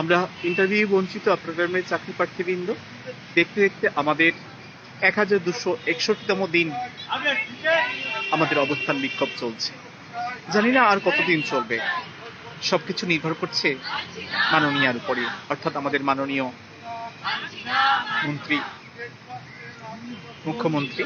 আমরা ইন্টারভিউ বঞ্চিত আপনার চাকরি প্রার্থীবৃন্দ। দেখতে দেখতে আমাদের এক হাজার দুশো একষট্টিতম দিন আমাদের অবস্থান বিক্ষোভ চলছে। জানি না আর কতদিন চলবে। সবকিছু নির্ভর করছে মাননীয়ার উপরে অর্থাৎ আমাদের মাননীয় মন্ত্রী, মুখ্যমন্ত্রী।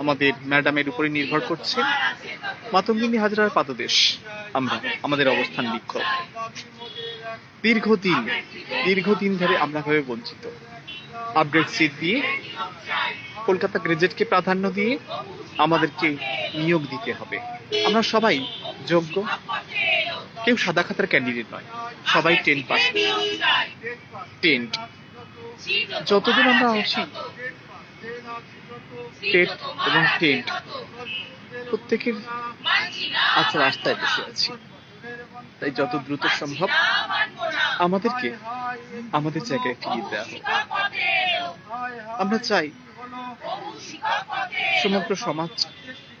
আমাদের ম্যাডামের উপরে নির্ভর করছে। মাতঙ্গিনী হাজরার পাদদেশ আমরা, আমাদের অবস্থান বিক্ষোভ। দীর্ঘদিন দীর্ঘদিন ধরে আমরা ভাবে বঞ্চিত। আপডেট সিট দিয়ে কলকাতা গ্রেজেটকে প্রাধান্য দিয়ে আমাদেরকে নিয়োগ দিতে হবে। আমরা সবাই যোগ্য। কেউ সাদা খাতার ক্যান্ডিডেট নয়। সবাই টেন পাস টেন্ট যতদিন আমরা আসি টেট এবং টেন্ট প্রত্যেকের আচ্ছা রাস্তায় বসে আছি। তাই যত দ্রুত সম্ভব আমাদেরকে, আমাদের জায়গায় ফিরিয়ে দেওয়া আমরা চাই সমগ্র সমাজ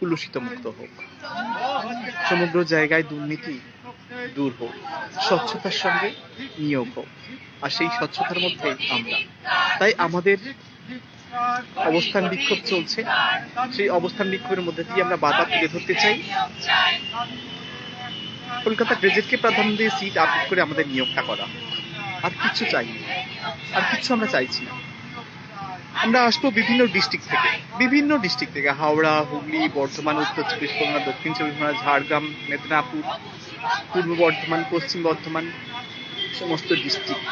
কুলুষিত মুক্ত হোক। সমগ্র জায়গায় দুর্নীতি দূর হোক, স্বচ্ছতার সঙ্গে নিয়োগ হোক। আর সেই স্বচ্ছতার মধ্যে আমরা। তাই আমাদের অবস্থান বিক্ষোভ চলছে। সেই অবস্থান বিক্ষোভের মধ্যে দিয়ে আমরা বাধা তুলে ধরতে চাই। কলকাতা গ্রেজেটকে প্রাধান্য দিয়ে সিট আপডেট করে আমাদের নিয়োগটা করা। আর কিছু চাই আর কিছু আমরা চাইছি না। আমরা আসব বিভিন্ন ডিস্ট্রিক্ট থেকে। বিভিন্ন ডিস্ট্রিক্ট থেকে। হাওড়া, হুগলি, বর্ধমান, উত্তর চব্বিশ পরগনা, দক্ষিণ চব্বিশ পরগনা, ঝাড়গ্রাম, মেদিনীপুর, পূর্ব বর্ধমান, পশ্চিম বর্ধমান, সমস্ত ডিস্ট্রিক্ট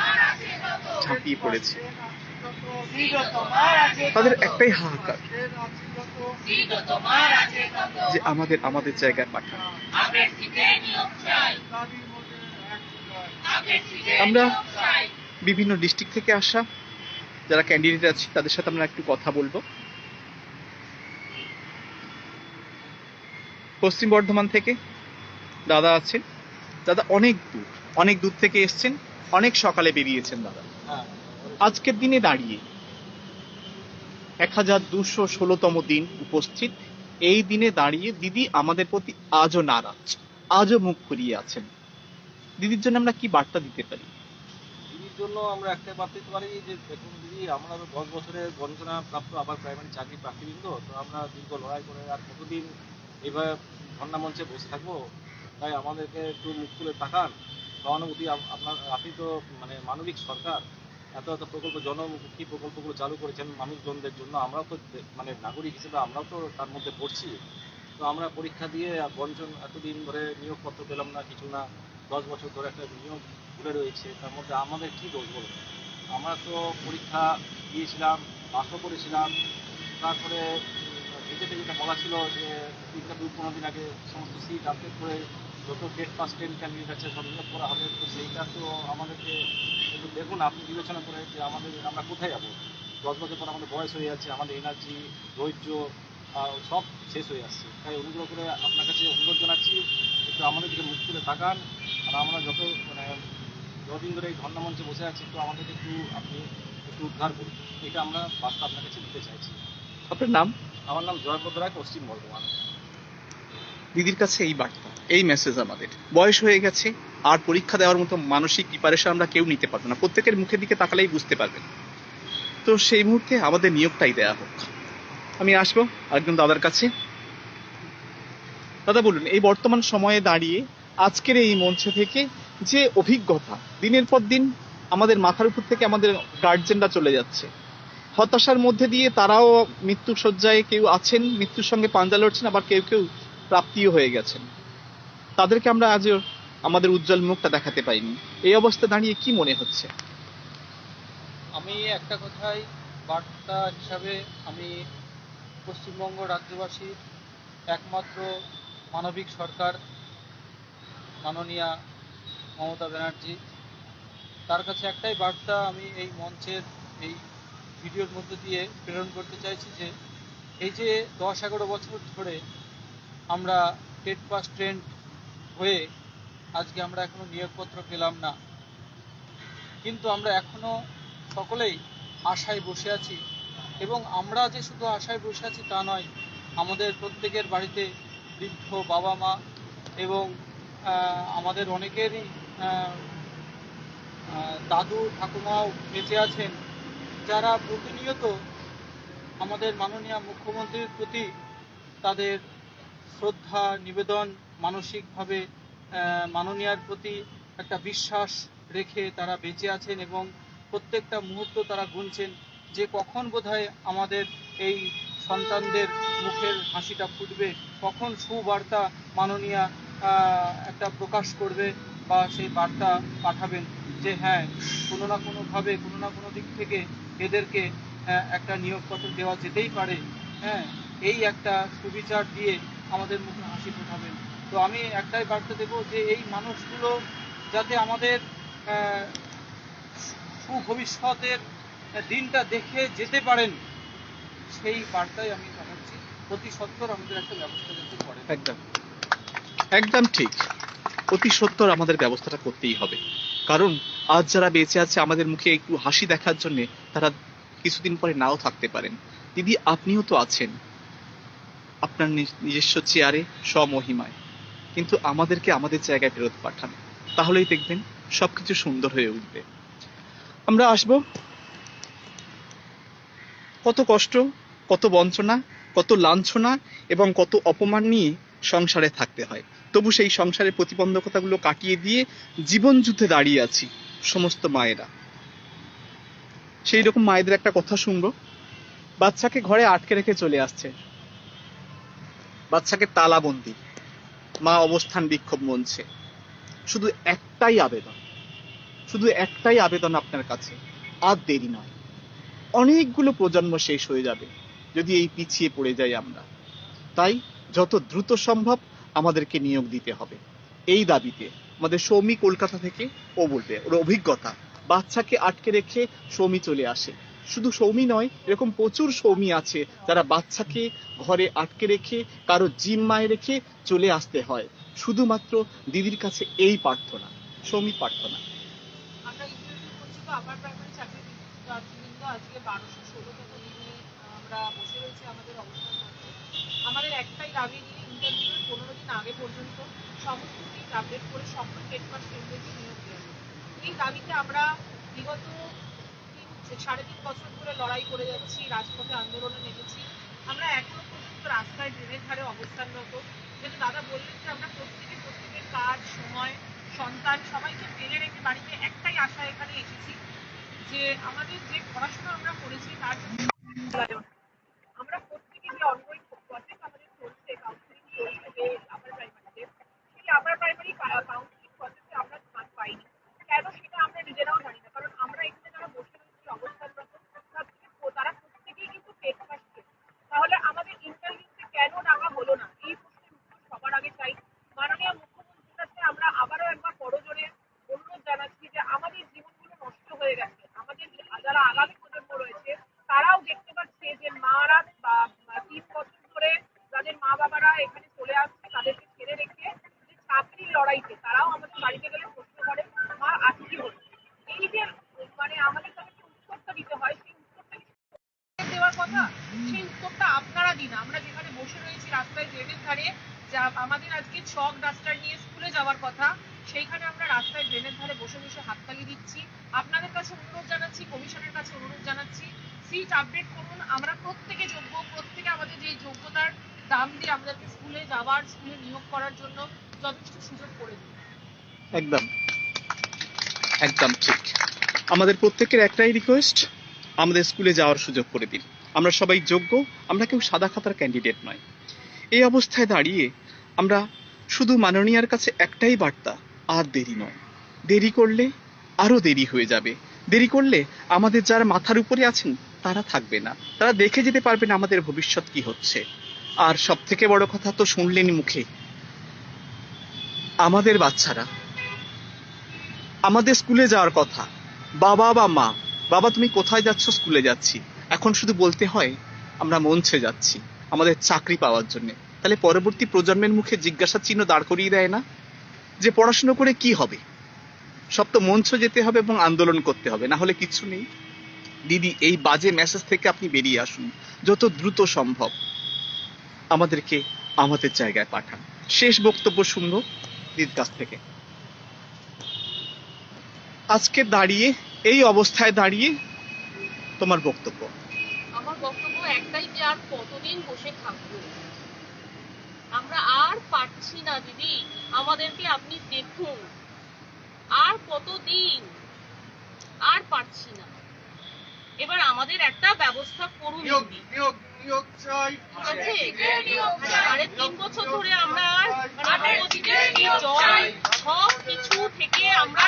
ঝাঁপিয়ে পড়েছে। তাদের একটাই হাহাকার। যে আমাদের আমাদের জায়গায় পাঠান। আমরা বিভিন্ন ডিস্ট্রিক্ট থেকে আসা, যারা ক্যান্ডিডেট আছে, তাদের সাথে আমরা একটু কথা বলব। পশ্চিম বর্ধমান থেকে দাদা আছেন। দাদা, অনেক দূর অনেক দূর থেকে এসছেন। অনেক সকালে বেরিয়েছেন দাদা। আজকের দিনে দাঁড়িয়ে এক হাজার দুশো ষোলোতম দিন উপস্থিত। এই দিনে দাঁড়িয়ে দিদি আমাদের প্রতি আজও নারাজ, আজও মুখ ফুরিয়ে আছেন। দিদির জন্য আমরা কি বার্তা দিতে পারি? দিদির জন্য আমরা একটা বাদ দিতে পারি যে, দেখুন দিদি, আমরা তো দশ বছরের বঞ্চনা প্রাপ্ত আবার প্রাইমারি চাকরি প্রার্থীবৃন্দ, তো আমরা দীর্ঘ লড়াই করে আর কতদিন এইভাবে ধর্ণা মঞ্চে বসে থাকব? তাই আমাদেরকে একটু মুখ তুলে তাকান। সহানুভূতি আপ- আপনার, আপনি তো মানে মানবিক সরকার। এত এত প্রকল্প জনমুখী প্রকল্পগুলো চালু করেছেন মানুষজনদের জন্য, আমরাও তো মানে নাগরিক হিসেবে আমরাও তো তার মধ্যে পড়ছি। তো আমরা পরীক্ষা দিয়ে বঞ্চন এতদিন ধরে নিয়োগপত্র পেলাম না, কিছু না, দশ বছর ধরে একটা নিয়োগ ঘুরে রয়েছে, তার মধ্যে আমাদের কি দোষ বলুন আমরা তো পরীক্ষা দিয়েছিলাম, পাশও করেছিলাম, তারপরে ভিজিটে যেটা বলা ছিল যে দুই পনেরো দিন আগে সমস্ত সিট আপডেট করে যত টেট পাস টেন ক্যান্ডিডেট আছে সবগুলো করা হবে তো সেইটা তো আমাদেরকে একটু দেখুন আপনি বিবেচনা করে যে আমাদের আমরা কোথায় যাব। দশ বছর পর আমাদের বয়স হয়ে যাচ্ছে আমাদের এনার্জি ধৈর্য সব শেষ হয়ে আসছে তাই অনুগ্রহ করে আপনার কাছে অনুরোধ জানাচ্ছি একটু আমাদের দিকে মুখ তুলে তাকান আর আমরা যত মানে যতদিন ধরে এই ধর্ণা মঞ্চে বসে আছি একটু আমাদেরকে একটু আপনি একটু উদ্ধার করুন। এটা আমরা বার্তা আপনার কাছে দিতে চাইছি। আপনার নাম? আমার নাম জয়পদ রায় পশ্চিম বর্ধমান। দিদির কাছে এই বার্তা। এই মেসেজ আমাদের। বয়স হয়ে গেছে, আর পরীক্ষা দেওয়ার মতো মানসিক প্রিপারেশন আমরা কেউ নিতে পারব না। প্রত্যেকের মুখের দিকে তাকালেই বুঝতে পারবেন। তো সেই মুহূর্তে আমাদের নিয়োগটাই দেয়া হোক। আমি আসব একজন দাদার কাছে। দাদা বলুন, এই বর্তমান সময়ে দাঁড়িয়ে আজকের এই মঞ্চ থেকে যে অভিজ্ঞতা, দিনের পর দিন আমাদের মাথার উপর থেকে আমাদের গার্জেনরা চলে যাচ্ছে, হতাশার মধ্যে দিয়ে তারাও মৃত্যু শয্যায় কেউ আছেন, মৃত্যুর সঙ্গে পাঞ্জা লড়ছেন, আবার কেউ কেউ প্রাপ্তিও হয়ে গেছেন। তাদেরকে আমরা আজও আমাদের উজ্জ্বল মুখটা দেখাতে পাইনি এই অবস্থা দাঁড়িয়ে কি মনে হচ্ছে? আমি একটা কথাই বার্তা হিসাবে আমি পশ্চিমবঙ্গ রাজ্যবাসীর একমাত্র মানবিক সরকার, মাননীয়া মমতা ব্যানার্জি। তার কাছে একটাই বার্তা আমি এই মঞ্চের এই ভিডিওর মধ্যে দিয়ে প্রেরণ করতে চাইছি যে, এই যে দশ এগারো বছর ধরে আমরা টেট পাস ট্রেন্ড হয়ে আজকে আমরা এখনও নিয়োগপত্র পেলাম না। কিন্তু আমরা এখনও সকলেই আশায় বসে আছি এবং আমরা যে শুধু আশায় বসে আছি তা নয়, আমাদের প্রত্যেকের বাড়িতে বৃদ্ধ বাবা মা এবং আমাদের অনেকেরই দাদু, ঠাকুমাও বেঁচে আছেন, যারা প্রতিনিয়ত আমাদের মাননীয় মুখ্যমন্ত্রীর প্রতি তাদের শ্রদ্ধা, নিবেদন মানসিকভাবে মাননীয়ার প্রতি একটা বিশ্বাস রেখে তারা বেঁচে আছেন এবং প্রত্যেকটা মুহূর্ত তারা গুনছেন। যে কখন বোধহয় আমাদের এই সন্তানদের মুখের হাসিটা ফুটবে, কখন সুবার্তা মাননীয়া একটা প্রকাশ করবে বা সেই বার্তা পাঠাবেন যে হ্যাঁ কোনো না কোনোভাবে, কোনো না কোনো দিক থেকে এদেরকে একটা নিয়োগপত্র দেওয়া যেতেই পারে। হ্যাঁ এই একটা সুবিচার দিয়ে আমাদের মুখে হাসি ফোটাবেন। তো আমি একটাই বার্তা দেবো যে এই মানুষগুলো যাতে আমাদের সুভবিষ্যতের দিনটা দেখে যেতে পারেন, সেই বার্তাই আমি পাঠাচ্ছি অতি সত্তর আমাদের একটা ব্যবস্থা যাতে করেন একদম। একদম ঠিক। অতি সত্তর আমাদের ব্যবস্থাটা করতেই হবে। কারণ আজ যারা বেঁচে আছে, আমাদের মুখে একটু হাসি দেখার জন্য তারা কিছুদিন পরে নাও থাকতে পারেন। দিদি, আপনিও তো আছেন। আপনার নিজ- নিজস্ব চেয়ারে স্বমহিমায়। কিন্তু আমাদেরকে আমাদের জায়গায় ফেরত পাঠান। তাহলেই দেখবেন সবকিছু সুন্দর হয়ে উঠবে। আমরা আসব। কত কষ্ট, কত বঞ্চনা, কত লাঞ্ছনা এবং কত অপমান নিয়ে সংসারে থাকতে হয়। তবু সেই সংসারের প্রতিবন্ধকতাগুলো কাটিয়ে দিয়ে জীবন যুদ্ধে দাঁড়িয়ে আছি সমস্ত মায়েরা। সেই রকম মায়েদের একটা কথা শুনব। বাচ্চাকে ঘরে আটকে রেখে চলে আসছে। বাচ্চাকে তালাবন্দি। মা অবস্থান বিক্ষোভ মঞ্চে। শুধু একটাই আবেদন। শুধু একটাই আবেদন আপনার কাছে। আর দেরি নয়। অনেকগুলো প্রজন্ম শেষ হয়ে যাবে যদি এই পিছিয়ে পড়ে যাই আমরা। তাই যত দ্রুত সম্ভব আমাদেরকে নিয়োগ দিতে হবে। এই দাবিতে আমাদের সৌমি কলকাতা থেকে ও বলবে, ওর অভিজ্ঞতা। বাচ্চাকে আটকে রেখে সৌমি চলে আসে। শুধু সৌমি নয়, এরকম প্রচুর সৌমি আছে যারা বাচ্চাকে ঘরে আটকে রেখে, কারও জিম্মায় রেখে চলে আসতে হয়। শুধুমাত্র দিদির কাছে এই প্রার্থনা সৌমি প্রার্থনা। আমাদের একটাই দাবি নিয়ে পনেরো দিন আগে পর্যন্ত সমস্ত আপডেট করে সকল নিয়োগ দেওয়া এই দাবিতে আমরা বিগত তিন সাড়ে তিন বছর ধরে লড়াই করে যাচ্ছি, রাজপথে আন্দোলনে নেমেছি, আমরা এখনও পর্যন্ত রাস্তায় ড্রেনের ধারে অবস্থানরত। যেটা দাদা বললেন যে আমরা প্রত্যেকে প্রত্যেকের কাজ, সময়, সন্তান, সবাইকে ফেলে রেখে বাড়িতে একটাই আশা এখানে এসেছি, যে আমাদের যে পড়াশোনা আমরা করেছি তার জন্য আমরা প্রত্যেকে যে অনগোয়িং প্রসেস আমাদের চলছে কাউন্সিলিং চলছে যে আপার প্রাইমারিতে সেই আপার প্রাইমারি কাউন্সিলিং প্রসেসে আমরা স্থান পাইনি কেন সেটা আমরা নিজেরাও জানি না কারণ আমরা এখানে যারা বসে রয়েছি অবস্থানরত তার থেকে প- তারা প্রত্যেকেই কিন্তু টেট পাচ্ছে তাহলে আমাদের ইন্টারভিউতে কেন ডাকা হলো না এই প্রশ্নের উত্তর সবার আগে চাই মাননীয় মুখ্যমন্ত্রীর কাছে আমরা আবারও একবার করজোরে অনুরোধ জানাচ্ছি যে আমাদের জীবনগুলো নষ্ট হয়ে গেছে আমাদের যারা আগামী প্রজন্ম রয়েছে তারাও দেখতে পাচ্ছে যে মারা বা বা তিন বছর ধরে যাদের মা বাবারা এখানে চলে আসছে তাদেরকে ছেড়ে রেখে যে চাকরির লড়াইতে তারাও আমাদের বাড়িতে গেলে প্রশ্ন করে মা আজকে কি হলো এই যে মানে আমাদের তাদেরকে উত্তরটা দিতে হয় সেই উত্তরটা কি দেওয়ার কথা সেই উত্তরটা আপনারা দিন আমরা যেখানে বসে রয়েছি রাস্তায় ড্রেনের ধারে যা আমাদের আজকে চক ডাস্টার নিয়ে স্কুলে যাওয়ার কথা, সেইখানে আমরা রাস্তায় ড্রেনের ধারে বসে বসে হাততালি দিচ্ছি। আপনাদের কাছে অনুরোধ জানাচ্ছি, কমিশনের কাছে অনুরোধ জানাচ্ছি, সিট আপডেট করুন। আমরা প্রত্যেকে যোগ্য, প্রত্যেকে আমাদের যে যোগ্যতার দাম দিয়ে আমাদেরকে স্কুলে যাওয়ার, স্কুলে নিয়োগ করার জন্য যথেষ্ট সুযোগ করে দিন। একদম। একদম ঠিক। আমাদের প্রত্যেকের একটাই রিকোয়েস্ট আমাদের স্কুলে যাওয়ার সুযোগ করে দিন। আমরা সবাই যোগ্য, আমরা কেউ সাদা খাতার ক্যান্ডিডেট নয়। এই অবস্থায় দাঁড়িয়ে আমরা শুধু মাননীয়ার কাছে একটাই বার্তা, আর দেরি নয়। দেরি করলে আরও দেরি হয়ে যাবে। দেরি করলে আমাদের যারা মাথার উপরে আছেন, তারা থাকবে না। তারা দেখে যেতে পারবে না আমাদের ভবিষ্যৎ কি হচ্ছে। আর সব থেকে বড় কথা তো শুনলেন মুখে, আমাদের বাচ্চারা, আমাদের স্কুলে যাওয়ার কথা। বাবা বা মা, বাবা তুমি কোথায় যাচ্ছ? স্কুলে যাচ্ছি। এখন শুধু বলতে হয়, আমরা মঞ্চে যাচ্ছি, আমাদের চাকরি পাওয়ার জন্য। তাহলে পরবর্তী প্রজন্মের মুখে জিজ্ঞাসা চিহ্ন দাঁড় করিয়ে দেয় না যে পড়াশুনো করে কি হবে? সব তো মঞ্চ যেতে হবে এবং আন্দোলন করতে হবে, না হলে কিছু নেই। দিদি, এই বাজে মেসেজ থেকে আপনি বেরিয়ে আসুন, যত দ্রুত সম্ভব আমাদেরকে আমাদের জায়গায় পাঠান। শেষ বক্তব্য শুনব দিদির কাছ থেকে। আজকে দাঁড়িয়ে, এই অবস্থায় দাঁড়িয়ে তোমার বক্তব্য। আমার বক্তব্য একটাই যে আর কতদিন বসে থাকব? আমরা আর পারছি না দিদি। আমাদেরকে আপনি দেখুন। আর কতদিন? আর পারছি না। এবার আমাদের একটা ব্যবস্থা করুন দিদি। ঠিক আছে? সাড়ে তিন বছর ধরে আমরা সব কিছু থেকে আমরা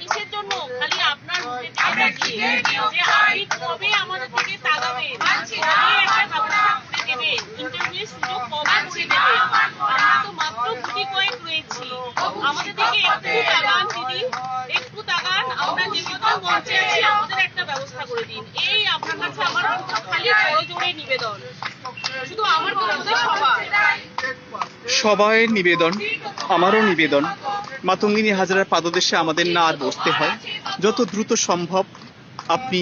কিসের জন্য? খালি আপনার মুখে যে আপনি কবে আমাদের থেকে তাগাবেন একটা সবাই নিবেদন, আমারও নিবেদন। মাতঙ্গিনী হাজারার পাদদেশে আমাদের না আর বসতে হয়। যত দ্রুত সম্ভব আপনি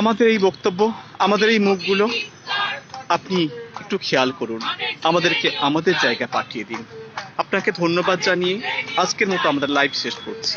আমাদের এই বক্তব্য, আমাদের এই মুখগুলো আপনি একটু খেয়াল করুন। আমাদেরকে আমাদের জায়গায় পাঠিয়ে দিন। আপনাকে ধন্যবাদ জানিয়ে আজকের মতো আমাদের লাইভ শেষ করছি।